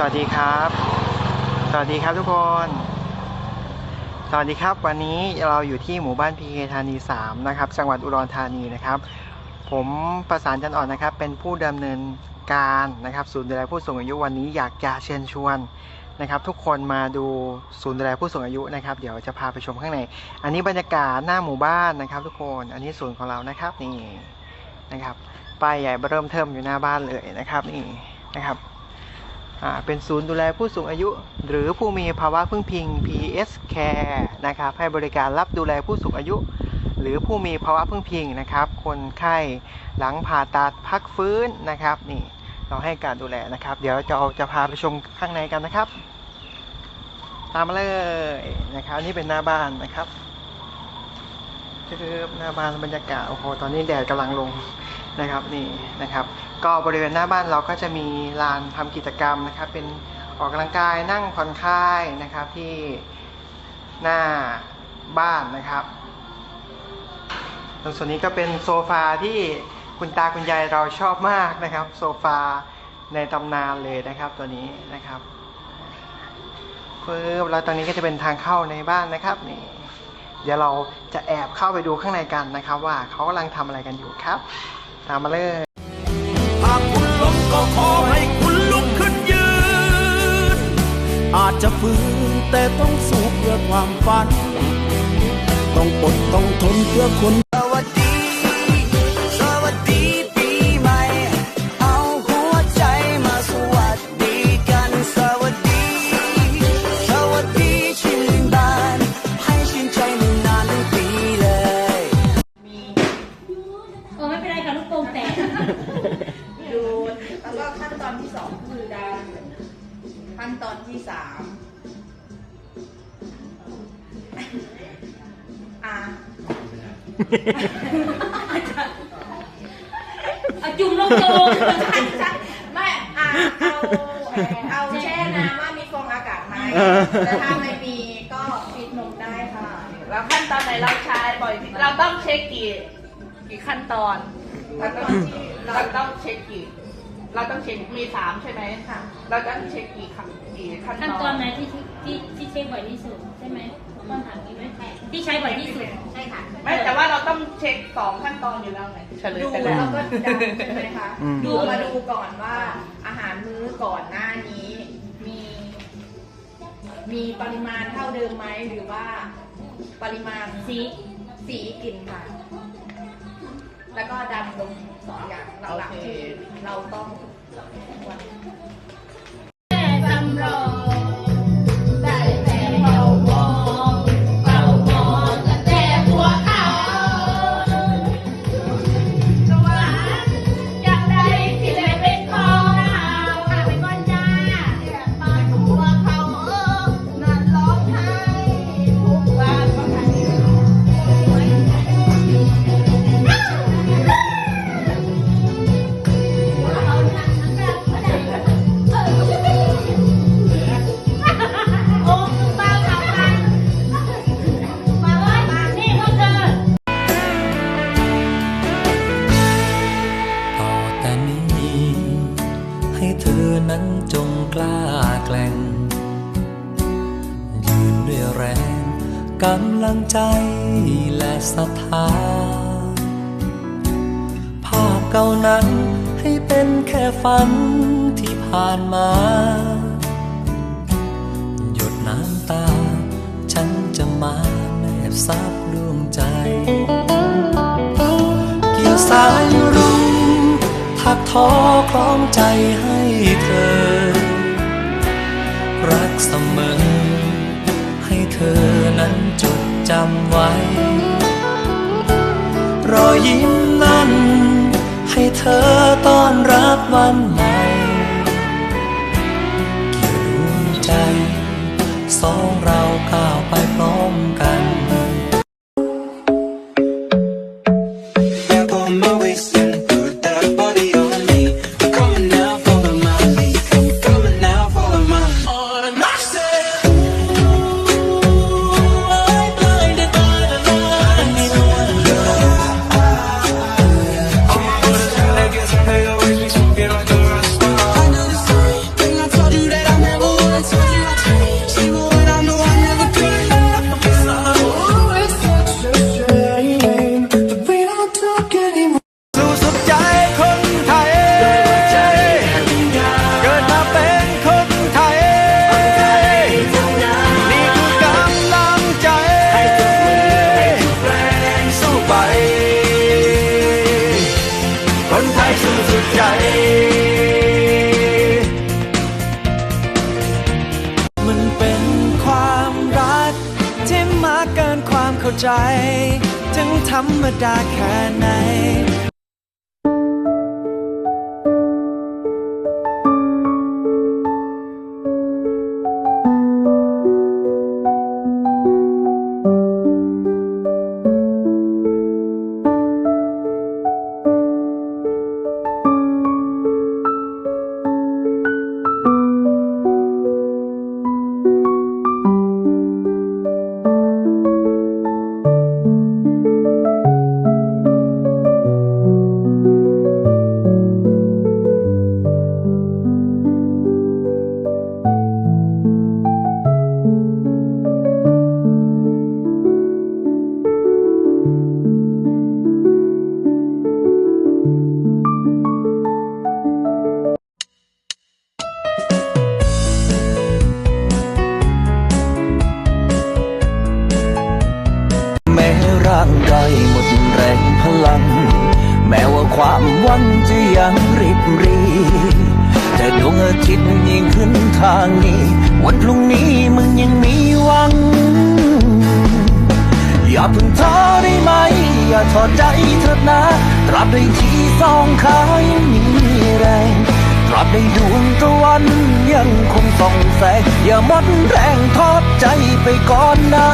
สวัสดีครับ สวัสดีครับทุกคน สวัสดีครับ วันนี้เราอยู่ที่หมู่บ้านพีเคธานี 3 นะครับ จังหวัดอุดรธานีนะครับ ผมประสานจันอ่อนนะครับ เป็นผู้ดำเนินการนะครับ ศูนย์ดูแลผู้สูงอายุวันนี้อยากจะเชิญชวนนะครับ ทุกคนมาดูศูนย์ดูแลผู้สูงอายุนะครับ เดี๋ยวจะพาไปชมข้างใน อันนี้บรรยากาศหน้าหมู่บ้านนะครับ ทุกคน อันนี้ศูนย์ของเรานะครับนี่นะครับป้ายใหญ่เริ่มเทิมอยู่หน้าบ้านเลยนะครับนี่นะครับ เป็นศูนย์ดูแลผู้สูงอายุ หรือผู้มีภาวะพึ่งพิง PS Care นะครับให้บริการรับดูแลผู้สูงอายุ หรือผู้มีภาวะพึ่งพิงนะครับ คนไข้หลังผ่าตัดพักฟื้นนะครับนี่เราให้การดูแลนะครับ เดี๋ยวจะเอาจะพาไปชมข้างในกันนะครับ ตามมาเลยนะครับนี่เป็นหน้าบ้านนะครับคือหน้าบ้านบรรยากาศโอ้โหตอนนี้แดดกำลังลง นะครับนี่นะครับ ก็บริเวณหน้าบ้านเราก็จะมีลานทำกิจกรรมนะครับ เป็นออกกำลังกายนั่งผ่อนคลายนะครับที่หน้าบ้านนะครับตรงส่วนนี้ก็เป็นโซฟาที่คุณตาคุณยายเราชอบมากนะครับ โซฟาในตำนานเลยนะครับตัวนี้นะครับเพิ่มแล้วตรงนี้ก็จะเป็นทางเข้าในบ้านนะครับนี่เดี๋ยวเราจะแอบเข้าไปดูข้างในกันนะครับ ว่าเขากำลังทำอะไรกันอยู่ครับ ตามมาเลย หากคุณล้มก็ขอให้คุณลุกขึ้นยืน อาจจะฝืนแต่ต้องสู้เพื่อความฝัน ต้องอดต้องทนเพื่อคน เออไม่เป็นไรค่ะลูกโป่งแตกดูแล้วก็ขั้นตอนที่สองคือการขั้นตอนที่สามอะเอาจุ่มลงโจงไม่อะเอาเอาแช่น้ำว่ามีฟองอากาศไหมแต่ถ้าไม่มีก็ปิดนมได้ค่ะ แล้วขั้นตอนไหนเราใช้บ่อยที่เราต้องเช็คกี่ กี่ขั้นตอนขั้นตอนที่เราเราต้องเช็คกี่ เราต้องเช็คมีสามใช่ไหมค่ะ เราต้องเช็คกี่ขั้นกี่ขั้นขั้นตตออนนไหนที่ที่ที่ใช้บ่อยที่สุดใช่ไหมต้องถามนี้ไหมที่ใช้บ่อยที่สุดใช่ค่ะ ไม่แต่ว่าเราต้องเช็คสองขั้นตอนอยู่แล้วไงเฉลยดูไปแล้แล้ววก็จำใช่ไหมคะ อืม ดูมาดูก่อนว่าอาหารมื้อก่อนหน้านี้ มี มีปริมาณเท่าเดิมไหมหรือว่า ปริมาณสีสีกลิ่นค่ะ แล้วก็ดำลงสองอย่างหลักๆที่เราต้องวันแค่จำลอง ก่านั้น ให้เป็นแค่ฝันที่ผ่านมา หยดน้ำตา ฉันจะมาแนบซับดวงใจเกี่ยวสายรุ้งถักทอคล้องใจให้เธอ รักเสมอ ให้เธอนั้นจดจำไว้ รอยยิ้มนั้น ให้เธอต้อนรับวันใหม่เกี่ยวดวงใจ สองเราก้าวไปพร้อมกัน ใจ ถึงธรรมดาแค่ไหน วามหวังจะยังริบรีแต่ดวงอาทิตย์ยิ่งขึ้นทางนี้ วันพรุ่งนี้มันยังมีหวัง อย่าเพิ่งท้อได้ไหม อย่าถอดใจเถิดนะ ตราบใดที่สองขายังมีแรงตราบใดดวงตะวันยังคงส่องแสง อย่าหมดแรงทอดใจไปก่อนนะ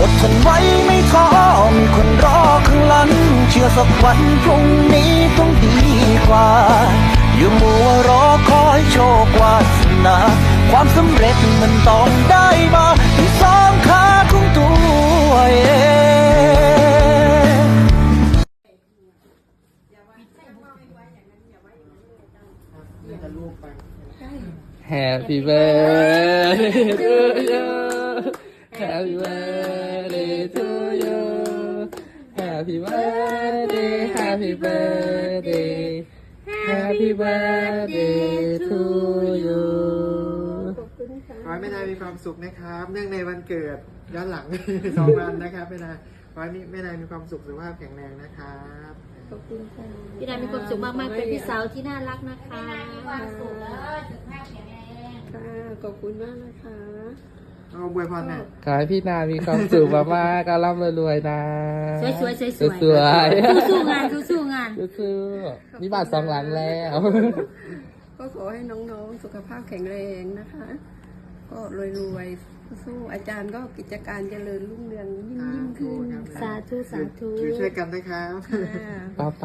อดทนไว้ สักวันพรุ่งนี้ต้องดีกว่า อย่ามัวรอคอยโชควาสนา ความสำเร็จมันต้องได้มาที่สองขาของตัวเอง Happy birthday to you. Happy birthday birthday, happy birthday. Happy birthday to you. ขอให้แม่นายมีความสุขนะครับ เนื่องในวันเกิดย้อนหลัง สองวันนะครับแม่นายขอให้แม่นายมีความสุขสุขภาพแข็งแรงนะครับพี่นายมีความสุขมากๆ เป็นพี่สาวที่น่ารักนะคะความสุขเด้อสุขภาพแข็งแรงขอบคุณมากนะคะ เอาบวยพรแม่ขอให้พี่นามีความสุขมากๆก็ร่ำรวยๆนะสวยๆสวยๆสวยสวยๆสู้ๆงานสู้ๆงานสู้ๆมีบาทสองหลังแล้ว ก็ขอให้น้องๆสุขภาพแข็งแรงนะคะ ก็รวยๆสู้อาจารย์ก็กิจการเจริญรุ่งเรืองยิ่งยิ่งขึ้นสาธุสาธุอยู่ช่วยกันนะครับค่ะ เปล่าเ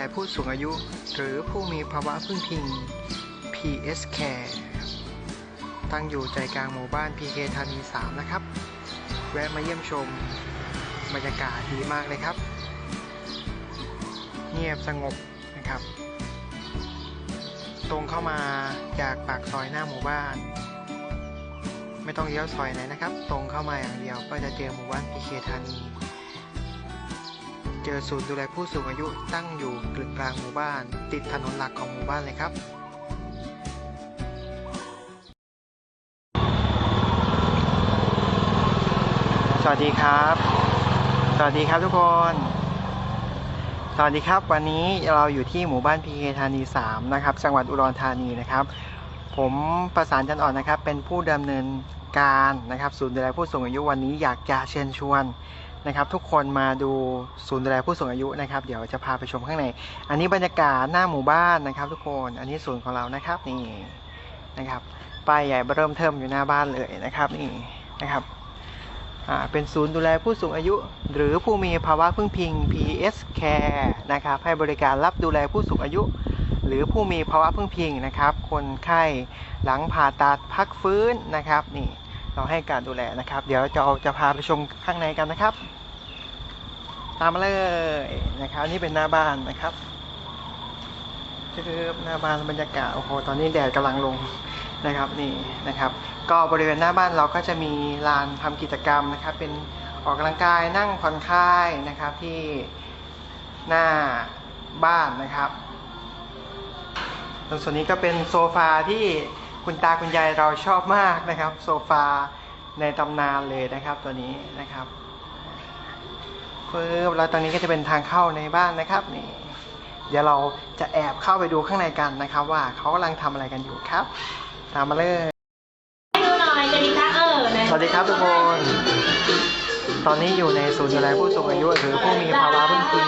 ล่าศูนย์ดูแลผู้สูงอายุ หรือผู้มีภาวะพึ่งพิง PS Care ตั้งอยู่ใจกลางหมู่บ้าน PK ธานี 3 นะครับ แวะมาเยี่ยมชม บรรยากาศดีมากเลยครับ เงียบสงบนะครับ ตรงเข้ามาจากปากซอยหน้าหมู่บ้าน ไม่ต้องเลี้ยวซอยไหนนะครับ ตรงเข้ามาอย่างเดียวก็จะเจอหมู่บ้าน PK ธานี เจอศูนย์ดูแลผู้สูงอายุตั้งอยู่กึ่งกลางหมู่บ้าน ติดถนนหลักของหมู่บ้านเลยครับ สวัสดีครับ สวัสดีครับทุกคน สวัสดีครับวันนี้เราอยู่ที่หมู่บ้านพีเคธานี 3 นะครับ จังหวัดอุดรธานีนะครับ ผมประสานจันอ่อนนะครับ เป็นผู้ดำเนินการนะครับ ศูนย์ดูแลผู้สูงอายุวันนี้อยากจะเชิญชวน นะครับ ทุกคนมาดูศูนย์ดูแลผู้สูงอายุนะครับ เดี๋ยวจะพาไปชมข้างใน อันนี้บรรยากาศหน้าหมู่บ้านนะครับ ทุกคนอันนี้ศูนย์ของเรานะครับนี่นะครับป้ายใหญ่เริ่มเทิมอยู่หน้าบ้านเลยนะครับนี่นะครับอ่าเป็นศูนย์ดูแลผู้สูงอายุ หรือผู้มีภาวะพึ่งพิง PS Care นะครับให้บริการรับดูแลผู้สูงอายุ หรือผู้มีภาวะพึ่งพิงนะครับ คนไข้หลังผ่าตัดพักฟื้นนะครับนี่ เราให้การดูแลนะครับ เดี๋ยวจะเอาจะพาไปชมข้างในกันนะครับ ตามมาเลยนะครับนี่เป็นหน้าบ้านนะครับคือหน้าบ้านบรรยากาศโอ้โหตอนนี้แดดกำลังลงนะครับนี่นะครับ ก็บริเวณหน้าบ้านเราก็จะมีลานทำกิจกรรมนะครับ เป็นออกกำลังกายนั่งผ่อนคลายนะครับที่หน้าบ้านนะครับตรงส่วนนี้ก็เป็นโซฟาที่ คุณตาคุณยายเราชอบมากนะครับ โซฟาในตำนานเลยนะครับตัวนี้นะครับปึ๊บแล้วตรงนี้ก็จะเป็นทางเข้าในบ้านนะครับนี่เดี๋ยวเราจะแอบเข้าไปดูข้างในกันนะครับ ว่าเขากำลังทำอะไรกันอยู่ครับ ตามมาเลยดูหน่อยกันดีคะเออนะสวัสดีครับทุกคน ตอนนี้อยู่ในศูนย์ดูแลผู้สูงอายุหรือผู้มีภาวะพึ่งพิง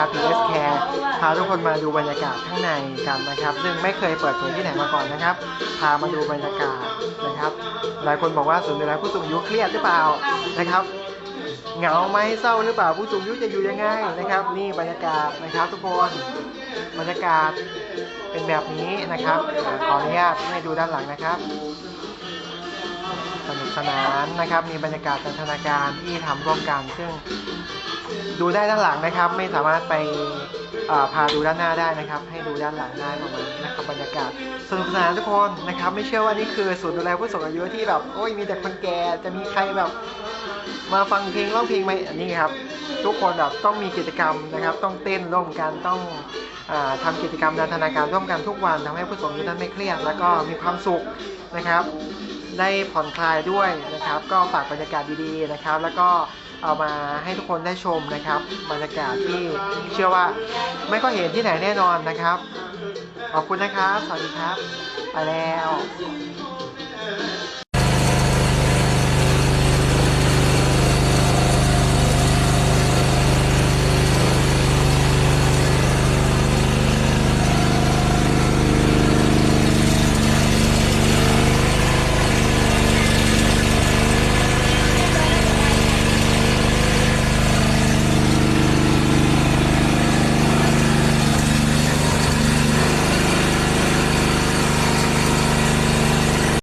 นะครับ PS Care พาทุกคนมาดูบรรยากาศข้างในกันนะครับ ซึ่งไม่เคยเปิดเผยที่ไหนมาก่อนนะครับ พามาดูบรรยากาศนะครับ หลายคนบอกว่าศูนย์ดูแลผู้สูงอายุเครียดหรือเปล่านะครับเหงาไหมเศร้าหรือเปล่าผู้สูงอายุจะอยู่ยังไงนะครับ นี่บรรยากาศนะครับ ทุกคนบรรยากาศเป็นแบบนี้นะครับขออนุญาตให้ดูด้านหลังนะครับ กสนานนะครับ มีบรรยากาศสันทนาการที่ทำร่วมกันซึ่งดูได้ด้านหลังนะครับ ไม่สามารถไปพาดูด้านหน้าได้นะครับ ให้ดูด้านหลังได้ประมาณนี้นะครับบรรยากาศสนุกสนานทุกคนนะครับ ไม่เชื่อว่านี่คือศูนย์ดูแลผู้สูงอายุที่แบบโอ้ยมีแต่คนแก่จะมีใครแบบมาฟังเพลงร้องเพลงไหมอันนี้ครับทุกคนแบบต้องมีกิจกรรมนะครับ ต้องเต้นร่วมกันต้องอาทำกิจกรรมนันทนาการร่วมกันทุกวันทำให้ผู้สูงอายุนั้นไม่เครียด แล้วก็มีความสุขนะครับ ได้ผ่อนคลายด้วยนะครับ ก็ฝากบรรยากาศดีๆนะครับ แล้วก็เอามาให้ทุกคนได้ชมนะครับบรรยากาศที่เชื่อว่าไม่ก็เห็นที่ไหนแน่นอนนะครับ ขอบคุณนะครับ สวัสดีครับ ไปแล้ว